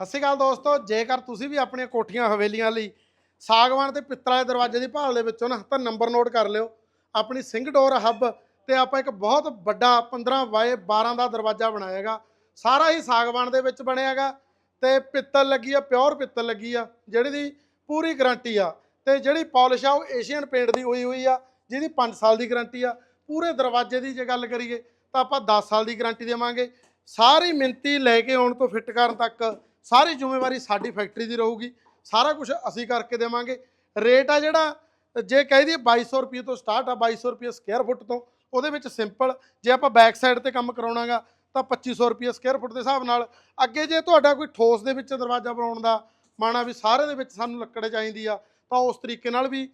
ਸਤਿ ਸ਼੍ਰੀ ਅਕਾਲ ਦੋਸਤੋ, ਜੇਕਰ ਤੁਸੀਂ ਵੀ ਆਪਣੀਆਂ ਕੋਠੀਆਂ ਹਵੇਲੀਆਂ ਲਈ ਸਾਗਵਾਨ ਤੇ ਪਿੱਤਲ ਦੇ ਦਰਵਾਜ਼ੇ ਦੀ ਭਾਲ ਦੇ ਵਿੱਚੋਂ ਨਾ, ਤਾਂ ਨੰਬਰ ਨੋਟ ਕਰ ਲਿਓ। ਆਪਣੀ ਸਿੰਘ ਡੋਰ ਹੱਬ ਤੇ ਆਪਾਂ ਇੱਕ ਬਹੁਤ ਵੱਡਾ 15 ਬਾਏ 12 ਦਾ ਦਰਵਾਜ਼ਾ ਬਣਾਇਆਗਾ। ਸਾਰਾ ਹੀ ਸਾਗਵਾਨ ਦੇ ਵਿੱਚ ਬਣਿਆਗਾ ਤੇ ਪਿੱਤਲ ਲੱਗੀ ਆ, ਪਿਓਰ ਪਿੱਤਲ ਲੱਗੀ ਆ, ਜਿਹੜੀ ਦੀ ਪੂਰੀ ਗਾਰੰਟੀ ਆ। ਤੇ ਜਿਹੜੀ ਪਾਲਿਸ਼ ਆ, ਉਹ ਏਸ਼ੀਅਨ ਪੇਂਟ ਦੀ ਹੋਈ ਹੋਈ ਆ, ਜਿਹਦੀ 5 ਸਾਲ ਦੀ ਗਾਰੰਟੀ ਆ। ਪੂਰੇ ਦਰਵਾਜ਼ੇ ਦੀ ਜੇ ਗੱਲ ਕਰੀਏ, ਤਾਂ ਆਪਾਂ 10 ਸਾਲ ਦੀ ਗਾਰੰਟੀ ਦੇਵਾਂਗੇ। ਸਾਰੀ ਮਿੰਤੀ ਲੈ ਕੇ ਆਉਣ ਤੋਂ ਫਿੱਟ ਕਰਨ ਤੱਕ ਸਾਰੀ ਜ਼ਿੰਮੇਵਾਰੀ ਸਾਡੀ ਫੈਕਟਰੀ ਦੀ ਰਹੂਗੀ। ਸਾਰਾ ਕੁਝ ਅਸੀਂ ਕਰਕੇ ਦੇਵਾਂਗੇ। ਰੇਟ ਆ ਜਿਹੜਾ, ਜੇ ਕਹਿ ਦਈਏ 2200 ਰੁਪਏ ਤੋਂ ਸਟਾਰਟ ਆ 2200 ਰੁਪਏ ਸਕੁਅਰ ਫੁੱਟ ਤੋਂ, ਉਹਦੇ ਵਿੱਚ ਸਿੰਪਲ ਜੇ ਆਪਾਂ ਬੈਕ ਸਾਈਡ ਤੇ ਕੰਮ ਕਰਾਉਣਾਗਾ, ਤਾਂ 2500 ਰੁਪਏ ਸਕੁਅਰ ਫੁੱਟ ਦੇ ਹਿਸਾਬ ਨਾਲ। ਅੱਗੇ ਜੇ ਤੁਹਾਡਾ ਕੋਈ ਠੋਸ ਦੇ ਵਿੱਚ ਦਰਵਾਜ਼ਾ ਬਣਾਉਣ ਦਾ ਮਾਣਾ ਵੀ ਸਾਰੇ ਦੇ ਵਿੱਚ ਸਾਨੂੰ ਲੱਕੜ ਚਾਹੀਦੀ ਆ, ਤਾਂ ਉਸ ਤਰੀਕੇ ਨਾਲ ਵੀ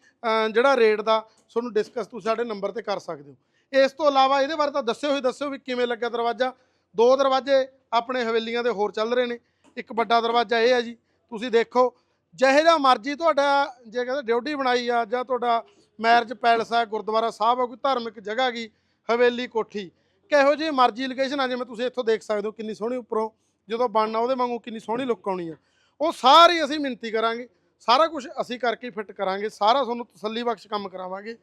ਜਿਹੜਾ ਰੇਟ ਦਾ ਤੁਹਾਨੂੰ ਡਿਸਕਸ ਤੁਸੀਂ ਸਾਡੇ ਨੰਬਰ ਤੇ ਕਰ ਸਕਦੇ ਹੋ। ਇਸ ਤੋਂ ਇਲਾਵਾ ਇਹਦੇ ਬਾਰੇ ਤਾਂ ਦੱਸਿਓ ਹੀ ਦੱਸਿਓ ਵੀ ਕਿਵੇਂ ਲੱਗਾ ਦਰਵਾਜ਼ਾ। ਦੋ ਦਰਵਾਜ਼ੇ ਆਪਣੇ ਹਵੇਲੀਆਂ ਦੇ ਹੋਰ ਚੱਲ ਰਹੇ ਨੇ। ਇੱਕ ਵੱਡਾ ਦਰਵਾਜ਼ਾ ਇਹ ਹੈ ਜੀ, ਤੁਸੀਂ ਦੇਖੋ, ਜਿਹੇ ਜਿਹਾ ਮਰਜ਼ੀ ਤੁਹਾਡਾ ਜੇ ਕਹਿੰਦੇ ਡਿਊਟੀ ਬਣਾਈ ਆ ਜਾਂ ਤੁਹਾਡਾ ਮੈਰਿਜ ਪੈਲਸ ਆ, ਗੁਰਦੁਆਰਾ ਸਾਹਿਬ ਆ, ਕੋਈ ਧਾਰਮਿਕ ਜਗ੍ਹਾ ਗਈ ਹਵੇਲੀ, ਕੋਠੀ, ਕਿਹੋ ਜਿਹੀ ਮਰਜ਼ੀ ਲੋਕੇਸ਼ਨ ਆ, ਜਿਵੇਂ ਤੁਸੀਂ ਇੱਥੋਂ ਦੇਖ ਸਕਦੇ ਹੋ ਕਿੰਨੀ ਸੋਹਣੀ ਉੱਪਰੋਂ, ਜਦੋਂ ਬਣਨਾ ਉਹਦੇ ਵਾਂਗੂ ਕਿੰਨੀ ਸੋਹਣੀ ਲੁੱਕ ਆਉਣੀ ਆ। ਉਹ ਸਾਰੀ ਅਸੀਂ ਮਿੰਤੀ ਕਰਾਂਗੇ, ਸਾਰਾ ਕੁਝ ਅਸੀਂ ਕਰਕੇ ਫਿੱਟ ਕਰਾਂਗੇ, ਸਾਰਾ ਤੁਹਾਨੂੰ ਤਸੱਲੀ ਬਖਸ਼ ਕੰਮ ਕਰਾਵਾਂਗੇ।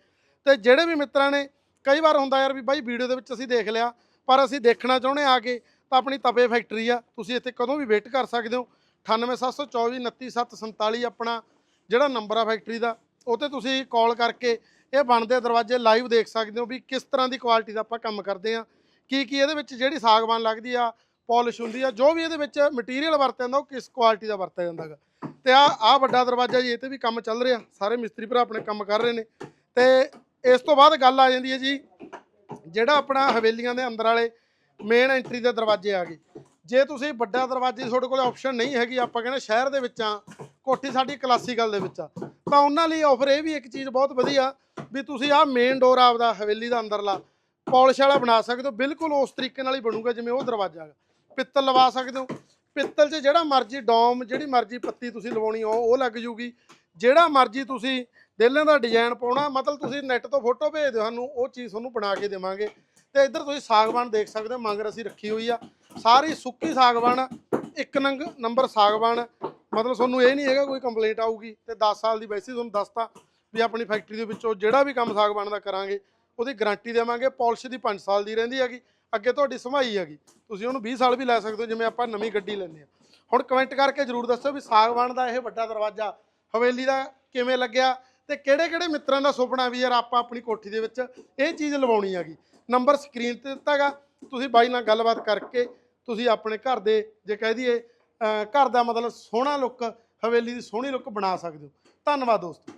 ਤੇ ਜਿਹੜੇ ਵੀ ਮਿੱਤਰਾਂ ਨੇ, ਕਈ ਵਾਰ ਹੁੰਦਾ ਯਾਰ ਵੀ ਬਾਈ ਵੀਡੀਓ ਦੇ ਵਿੱਚ ਅਸੀਂ ਦੇਖ ਲਿਆ, ਪਰ ਅਸੀਂ ਦੇਖਣਾ ਚਾਹੁੰਦੇ ਆ ਕੇ ਤਾਂ ਆਪਣੀ ਤਵੇ ਫੈਕਟਰੀ ਆ, ਤੁਸੀਂ ਇੱਥੇ ਕਦੋਂ ਵੀ ਵੇਟ ਕਰ ਸਕਦੇ ਹੋ। 98724 ਆਪਣਾ ਜਿਹੜਾ ਨੰਬਰ ਆ ਫੈਕਟਰੀ ਦਾ ਉਹ ਤੇ ਤੁਸੀਂ ਕਾਲ ਕਰਕੇ ਇਹ ਬਣਦੇ ਦਰਵਾਜ਼ੇ ਲਾਈਵ ਦੇਖ ਸਕਦੇ ਹੋ ਵੀ ਕਿਸ ਤਰ੍ਹਾਂ ਦੀ ਕੁਆਲਿਟੀ ਦਾ ਆਪਾਂ ਕੰਮ ਕਰਦੇ ਆ। ਕੀ ਕੀ ਇਹਦੇ ਵਿੱਚ ਜਿਹੜੀ ਸਾਗਵਾਨ ਲੱਗਦੀ ਆ ਪਾਲਿਸ਼ ਹੁੰਦੀ ਆ, ਜੋ ਵੀ ਇਹਦੇ ਵਿੱਚ ਮਟੀਰੀਅਲ ਵਰਤਿਆ ਜਾਂਦਾ, ਉਹ ਕਿਸ ਕੁਆਲਿਟੀ ਦਾ ਵਰਤਿਆ ਜਾਂਦਾਗਾ ਤੇ ਆ ਆ ਵੱਡਾ ਦਰਵਾਜ਼ਾ ਜੀ, ਇਹ ਤੇ ਵੀ ਕੰਮ ਚੱਲ ਰਿਹਾ, ਸਾਰੇ ਮਿਸਤਰੀ ਭਰਾ ਆਪਣੇ ਕੰਮ ਕਰ ਰਹੇ ਨੇ। ਤੇ ਇਸ ਤੋਂ ਬਾਅਦ ਗੱਲ ਆ ਜਾਂਦੀ ਹੈ ਜੀ, ਜਿਹੜਾ ਆਪਣਾ ਹਵੇਲੀਆਂ ਦੇ ਅੰਦਰ ਵਾਲੇ ਮੇਨ ਐਂਟਰੀ ਦੇ ਦਰਵਾਜ਼ੇ ਆ ਗਏ। ਜੇ ਤੁਸੀਂ ਵੱਡਾ ਦਰਵਾਜ਼ੇ ਤੁਹਾਡੇ ਕੋਲ ਆਪਸ਼ਨ ਨਹੀਂ ਹੈਗੀ, ਆਪਾਂ ਕਹਿੰਦੇ ਸ਼ਹਿਰ ਦੇ ਵਿੱਚ ਆ ਕੋਠੀ ਸਾਡੀ ਕਲਾਸੀਕਲ ਦੇ ਵਿੱਚ ਆ। ਤਾਂ ਉਹਨਾਂ ਲਈ ਆਫਰ ਇਹ ਵੀ ਇੱਕ ਚੀਜ਼ ਬਹੁਤ ਵਧੀਆ ਵੀ ਤੁਸੀਂ ਆਹ ਮੇਨ ਡੋਰ ਆਪਦਾ ਹਵੇਲੀ ਦਾ ਅੰਦਰਲਾ ਪਾਲਿਸ਼ ਵਾਲਾ ਬਣਾ ਸਕਦੇ ਹੋ, ਬਿਲਕੁਲ ਉਸ ਤਰੀਕੇ ਨਾਲ ਹੀ ਬਣੂਗਾ ਜਿਵੇਂ ਉਹ ਦਰਵਾਜ਼ਾ ਹੈਗਾ। ਪਿੱਤਲ ਲਵਾ ਸਕਦੇ ਹੋ। ਪਿੱਤਲ 'ਚ ਜਿਹੜਾ ਮਰਜ਼ੀ ਡੋਮ, ਜਿਹੜੀ ਮਰਜ਼ੀ ਪੱਤੀ ਤੁਸੀਂ ਲਵਾਉਣੀ ਹੋ, ਉਹ ਲੱਗ ਜੂਗੀ। ਜਿਹੜਾ ਮਰਜ਼ੀ ਤੁਸੀਂ ਦੇਲਾਂ ਦਾ ਡਿਜ਼ਾਈਨ ਪਾਉਣਾ, ਮਤਲਬ ਤੁਸੀਂ ਨੈਟ ਤੋਂ ਫੋਟੋ ਭੇਜ ਦਿਓ ਸਾਨੂੰ, ਉਹ ਚੀਜ਼ ਤੁਹਾਨੂੰ ਬਣਾ ਕੇ ਦੇਵਾਂਗੇ। ਤੇ ਇੱਧਰ ਤੁਸੀਂ ਸਾਗਵਾਨ ਦੇਖ ਸਕਦੇ ਹੋ, ਮੰਗਰ ਅਸੀਂ ਰੱਖੀ ਹੋਈ ਆ। ਸਾਰੀ ਸੁੱਕੀ ਸਾਗਵਾਨ, ਇੱਕ ਨੰਗ, ਨੰਬਰ ਸਾਗਵਾਨ। ਮਤਲਬ ਤੁਹਾਨੂੰ ਇਹ ਨਹੀਂ ਹੈਗਾ ਕੋਈ ਕੰਪਲੇਂਟ ਆਊਗੀ ਤੇ 10 ਸਾਲ ਦੀ ਵੈਸੇ ਤੁਹਾਨੂੰ ਦੱਸਤਾ ਵੀ ਆਪਣੀ ਫੈਕਟਰੀ ਦੇ ਵਿੱਚੋਂ ਜਿਹੜਾ ਵੀ ਕੰਮ ਸਾਗਵਾਨ ਦਾ ਕਰਾਂਗੇ, ਉਹਦੀ ਗਾਰੰਟੀ ਦੇਵਾਂਗੇ ਪਾਲਿਸ਼ ਦੀ 5 ਸਾਲ ਦੀ ਰਹਿੰਦੀ ਹੈਗੀ, ਅੱਗੇ ਤੁਹਾਡੀ ਸਮਾਈ ਹੈਗੀ। ਤੁਸੀਂ ਉਹਨੂੰ 20 ਸਾਲ ਵੀ ਲੈ ਸਕਦੇ ਹੋ, ਜਿਵੇਂ ਆਪਾਂ ਨਵੀਂ ਗੱਡੀ ਲੈਂਦੇ ਆ ਹੁਣ ਕਮੈਂਟ ਕਰਕੇ ਜਰੂਰ ਦੱਸੋ ਵੀ ਸਾਗਵਾਨ ਦਾ ਇਹ ਵੱਡਾ ਦਰਵਾਜ਼ਾ ਹਵੇਲੀ ਦਾ ਕਿਵੇਂ ਲੱਗਿਆ ਤੇ ਕਿਹੜੇ ਕਿਹੜੇ ਮਿੱਤਰਾਂ ਦਾ ਸੁਪਨਾ ਵੀ ਯਾਰ ਆਪਾਂ ਆਪਣੀ ਕੋਠੀ ਦੇ ਵਿੱਚ ਇਹ ਚੀਜ਼ ਲਵਾਉਣੀ ਹੈਗੀ। ਨੰਬਰ ਸਕਰੀਨ ਤੇ ਦਿੱਤਾਗਾ ਤੁਸੀਂ ਬਾਈ ਨਾਲ ਗੱਲਬਾਤ ਕਰਕੇ ਤੁਸੀਂ ਆਪਣੇ ਘਰ ਦੇ ਜੇ ਕਹਿ ਦਈਏ ਘਰ ਦਾ ਮਤਲਬ ਸੋਹਣਾ ਲੁੱਕ ਹਵੇਲੀ ਦੀ ਸੋਹਣੀ ਲੁੱਕ ਬਣਾ ਸਕਦੇ ਹੋ। ਧੰਨਵਾਦ ਦੋਸਤੋ।